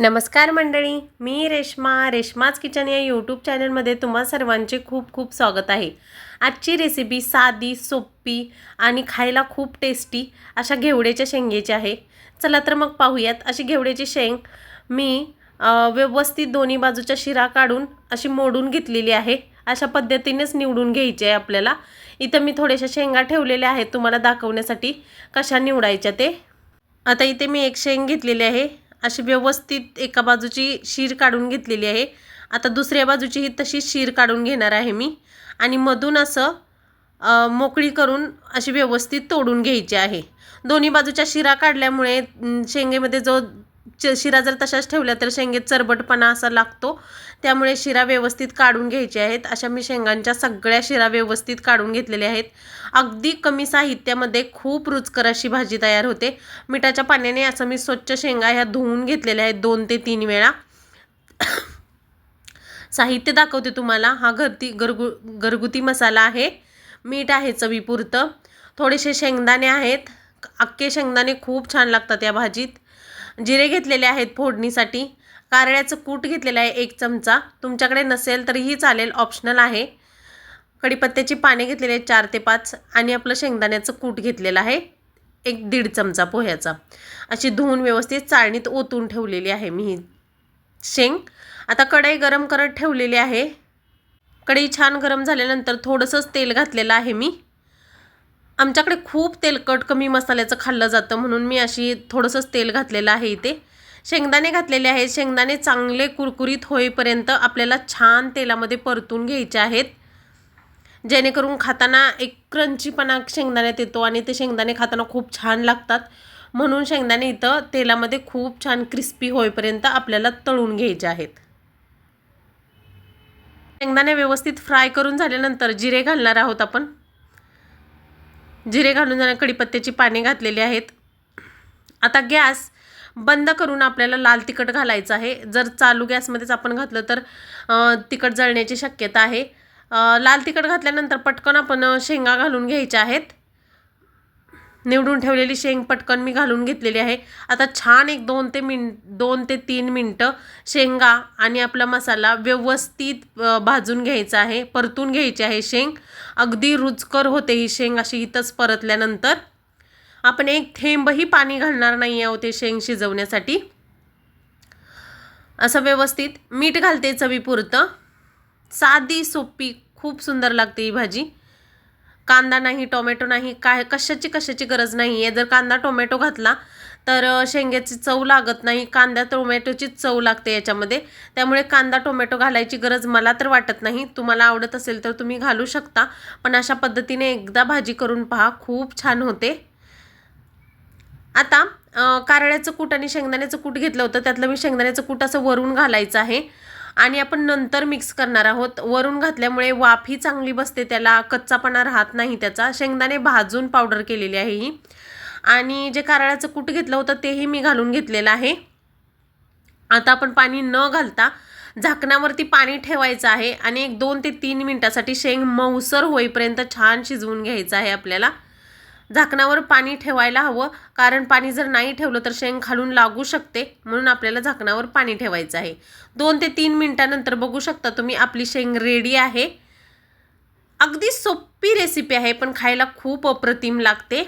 नमस्कार मंडळी मी रेश्मा. रेश्माज किचन या यूट्यूब चॅनलमध्ये तुम्हा सर्वांचे खूप खूप स्वागत आहे. आजची रेसिपी साधी सोपी आणि खायला खूप टेस्टी अशा घेवड्याच्या शेंगेची आहे. चला तर मग पाहूयात. अशी घेवड्याची शेंग मी व्यवस्थित दोन्ही बाजूच्या शिरा काढून अशी मोडून घेतलेली आहे. अशा पद्धतीनेच निवडून घ्यायची आहे आपल्याला. इथं मी थोड्याशा शेंगा ठेवलेल्या आहेत तुम्हाला दाखवण्यासाठी कशा निवडायच्या ते. आता इथे मी एक शेंग घेतलेली आहे. अशी व्यवस्थित एका बाजूची शीर काढून घेतलेली आहे. आता दुसऱ्या बाजूची ही तशी शीर काढून घेणार आहे मी. आणि मधून असं मोकळी करून अशी व्यवस्थित तोडून घ्यायची आहे. दोन्ही बाजूच्या शिरा काढल्यामुळे शेंगेमध्ये जो च- शिरा जर तशाच ठेवल्या तर शेंगेत चरबटपणा असा लागतो. त्यामुळे शिरा व्यवस्थित काढून घ्यायचे आहेत. अशा मी शेंगांच्या सगळ्या शिरा व्यवस्थित काढून घेतलेल्या आहेत. अगदी कमी साहित्यामध्ये खूप रुचकर अशी भाजी तयार होते. मिठाच्या पाण्याने असं मी स्वच्छ शेंगा ह्या धुवून घेतलेल्या आहेत दोन ते तीन वेळा. साहित्य दाखवते तुम्हाला. हा घरती घरगु घरगुती मसाला आहे. मीठ आहे चवीपुरतं. थोडेसे शेंगदाणे आहेत. अख्खे शेंगदाणे खूप छान लागतात या भाजीत. जिरे घेतलेले आहेत फोडणीसाठी. कारळ्याचं कूट घेतलेलं आहे एक चमचा. तुमच्याकडे नसेल तरीही चालेल ऑप्शनल आहे. कढीपत्त्याची पाने घेतलेली आहेत चार ते पाच आणि आपलं शेंगदाण्याचं कूट घेतलेलं आहे एक दीड चमचा पोह्याचा. अशी धुवून व्यवस्थित चाळणीत ओतून ठेवलेली आहे मी ही शेंग. आता कढई गरम करत ठेवलेली आहे. कढई छान गरम झाल्यानंतर थोडंसंच तेल घातलेलं आहे मी. आमच्याकडे खूप तेलकट कमी मसाल्याचं खाल्लं जातं म्हणून मी अशी थोडंसंच तेल घातलेलं आहे इथे. शेंगदाणे घातलेले आहेत. शेंगदाणे चांगले कुरकुरीत होईपर्यंत आपल्याला छान तेलामध्ये परतून घ्यायचे आहेत. जेणेकरून खाताना एक क्रंचीपणा शेंगदाण्यात येतो आणि ते शेंगदाणे खाताना खूप छान लागतात. म्हणून शेंगदाणे इथं तेलामध्ये खूप छान क्रिस्पी होईपर्यंत आपल्याला तळून घ्यायचे आहेत. शेंगदाणे व्यवस्थित फ्राय करून झाल्यानंतर जिरे घालणार आहोत आपण. जिरे घालून जाण्या कडीपत्त्याची पाने घातलेली आहेत. आता गॅस बंद करून आपल्याला लाल तिखट घालायचं आहे. जर चालू गॅसमध्येच आपण घातलं तर तिखट जळण्याची शक्यता आहे. लाल तिखट घातल्यानंतर पटकन आपण शेंगा घालून घ्यायच्या आहेत. निवडून ठेवलेली शेंग पटकन मी घालून घेतलेली आहे. आता छान एक दोन ते मिन दोन ते तीन मिनटं शेंगा आणि आपला मसाला व्यवस्थित भाजून घ्यायचा आहे परतून घ्यायची आहे शेंग. अगदी रुचकर होते ही शेंग अशी इथंच परतल्यानंतर. आपण एक थेंबही पाणी घालणार नाही आहोत ते शेंग शिजवण्यासाठी. असं व्यवस्थित मीठ घालते चवीपुरतं. साधी सोपी खूप सुंदर लागते ही भाजी. कांदा नाही टोमॅटो नाही काय कशाची कशाची गरज नाही आहे जर कांदा टोमॅटो घातला तर शेंग्याची चव लागत नाही. कांदा टोमॅटोचीच चव लागते याच्यामध्ये. त्यामुळे कांदा टोमॅटो घालायची गरज मला तर वाटत नाही. तुम्हाला आवडत असेल तर तुम्ही घालू शकता. पण अशा पद्धतीने एकदा भाजी करून पहा. खूप छान होते. आता कारळ्याचं कूट आणि शेंगदाण्याचं कूट घेतलं होतं. त्यातलं मी शेंगदाण्याचं कूट असं वरून घालायचं आहे. आणि आपण नंतर मिक्स करणार आहोत. वरून घातल्यामुळे वाफ ही चांगली बसते त्याला कच्चापणा राहत नाही त्याचा. शेंगदाणे भाजून पावडर केलेली आहे ही. आणि जे कारळ्याचं कूट घेतलं होतं तेही मी घालून घेतलेलं आहे. आता आपण पाणी न घालता झाकणावरती पाणी ठेवायचं आहे आणि एक दोन ते तीन मिनटासाठी शेंग मऊसर होईपर्यंत छान शिजवून घ्यायचं आहे आपल्याला. झाकणावर पाणी ठेवायला हवं. कारण पाणी जर नाही ठेवलं तर शेंग खालून लागू शकते. म्हणून आपल्याला झाकणावर पाणी ठेवायचं आहे. दोन ते तीन मिनटानंतर बघू शकता तुम्ही आपली शेंग रेडी आहे. अगदी सोपी रेसिपी आहे पण खायला खूप अप्रतिम लागते.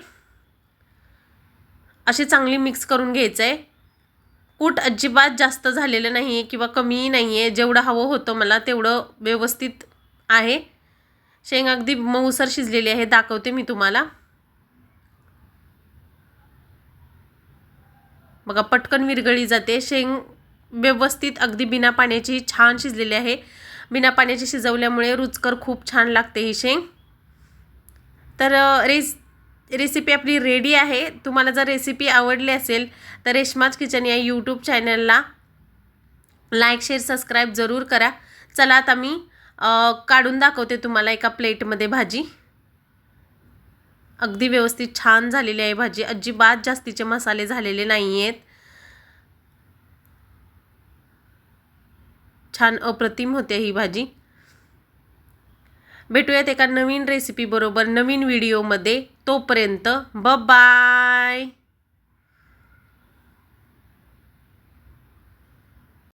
अशी चांगली मिक्स करून घ्यायचं आहे कूट अजिबात जास्त झालेलं नाही आहे किंवा कमीही नाही आहे जेवढं हवं होतं मला तेवढं व्यवस्थित आहे. शेंग अगदी मऊसर शिजलेली आहे दाखवते मी तुम्हाला. बघा पटकन विरगळी जाते. शेंग व्यवस्थित अगदी बिना पाण्याची छान शिजलेली आहे. बिना पाण्याची शिजवल्यामुळे रुचकर खूप छान लागते ही शेंग. तर रेस रेसिपी आपली रेडी आहे. तुम्हाला जर रेसिपी आवडली असेल तर रेशमाज किचन या यूट्यूब चॅनलला लाईक शेअर सबस्क्राईब जरूर करा. चला आता मी काढून दाखवते तुम्हाला एका प्लेटमध्ये भाजी. अगदी व्यवस्थित छान झालेली आहे भाजी. अजिबात जास्तीचे मसाले झालेले नाही आहेत छान अप्रतिम होते ही भाजी. भेटूयात एका नवीन रेसिपी बरोबर नवीन व्हिडिओमध्ये तोपर्यंत ब बाय